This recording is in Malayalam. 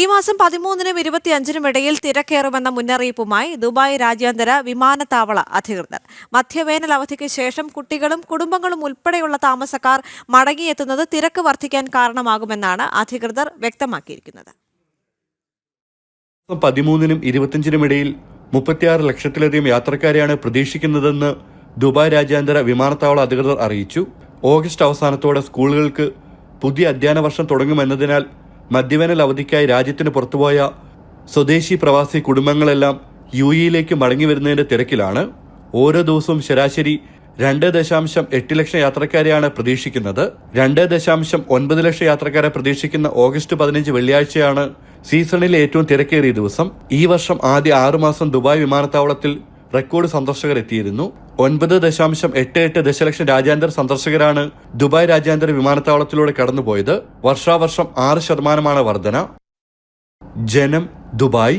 ഈ മാസം പതിമൂന്നിനും ഇരുപത്തിയഞ്ചിനും ഇടയിൽ തിരക്കേറുമെന്ന മുന്നറിയിപ്പുമായി ദുബായ് രാജ്യാന്തര വിമാനത്താവള അധികൃതർ. മധ്യവേനൽ അവധിക്ക് ശേഷം കുട്ടികളും കുടുംബങ്ങളും ഉൾപ്പെടെയുള്ള താമസക്കാർ മടങ്ങിയെത്തുന്നത് തിരക്ക് വർദ്ധിക്കാൻ കാരണമാകുമെന്നാണ് അധികൃതർ വ്യക്തമാക്കിയിരിക്കുന്നത്. പതിമൂന്നിനും ഇരുപത്തിയഞ്ചിനും ഇടയിൽ മുപ്പത്തിയാറ് ലക്ഷത്തിലധികം യാത്രക്കാരെയാണ് പ്രതീക്ഷിക്കുന്നതെന്ന് ദുബായ് രാജ്യാന്തര വിമാനത്താവള അധികൃതർ അറിയിച്ചു. ഓഗസ്റ്റ് അവസാനത്തോടെ സ്കൂളുകൾക്ക് പുതിയ അധ്യയന വർഷം തുടങ്ങുമെന്നതിനാൽ മധ്യവേനൽ അവധിക്കായി രാജ്യത്തിന് പുറത്തുപോയ സ്വദേശി പ്രവാസി കുടുംബങ്ങളെല്ലാം യു ഇയിലേക്ക് മടങ്ങി വരുന്നതിന്റെ തിരക്കിലാണ് ഓരോ ദിവസവും ശരാശരി രണ്ട് ദശാംശം എട്ട് ലക്ഷം യാത്രക്കാരെയാണ് പ്രതീക്ഷിക്കുന്നത്. രണ്ട് ദശാംശം ഒൻപത് ലക്ഷം യാത്രക്കാരെ പ്രതീക്ഷിക്കുന്ന ഓഗസ്റ്റ് പതിനഞ്ച് വെള്ളിയാഴ്ചയാണ് സീസണിലെ ഏറ്റവും തിരക്കേറിയ ദിവസം. ഈ വർഷം ആദ്യ ആറുമാസം ദുബായ് വിമാനത്താവളത്തിൽ റെക്കോർഡ് സന്ദർശകർ എത്തിയിരുന്നു ഒൻപത് ദശാംശം എട്ട് എട്ട് ദശലക്ഷം രാജ്യാന്തര സന്ദർശകരാണ് ദുബായ് രാജ്യാന്തര വിമാനത്താവളത്തിലൂടെ കടന്നുപോയത്. വർഷാവർഷം ആറ് ശതമാനമാണ് വർധന. ജനം ദുബായ്.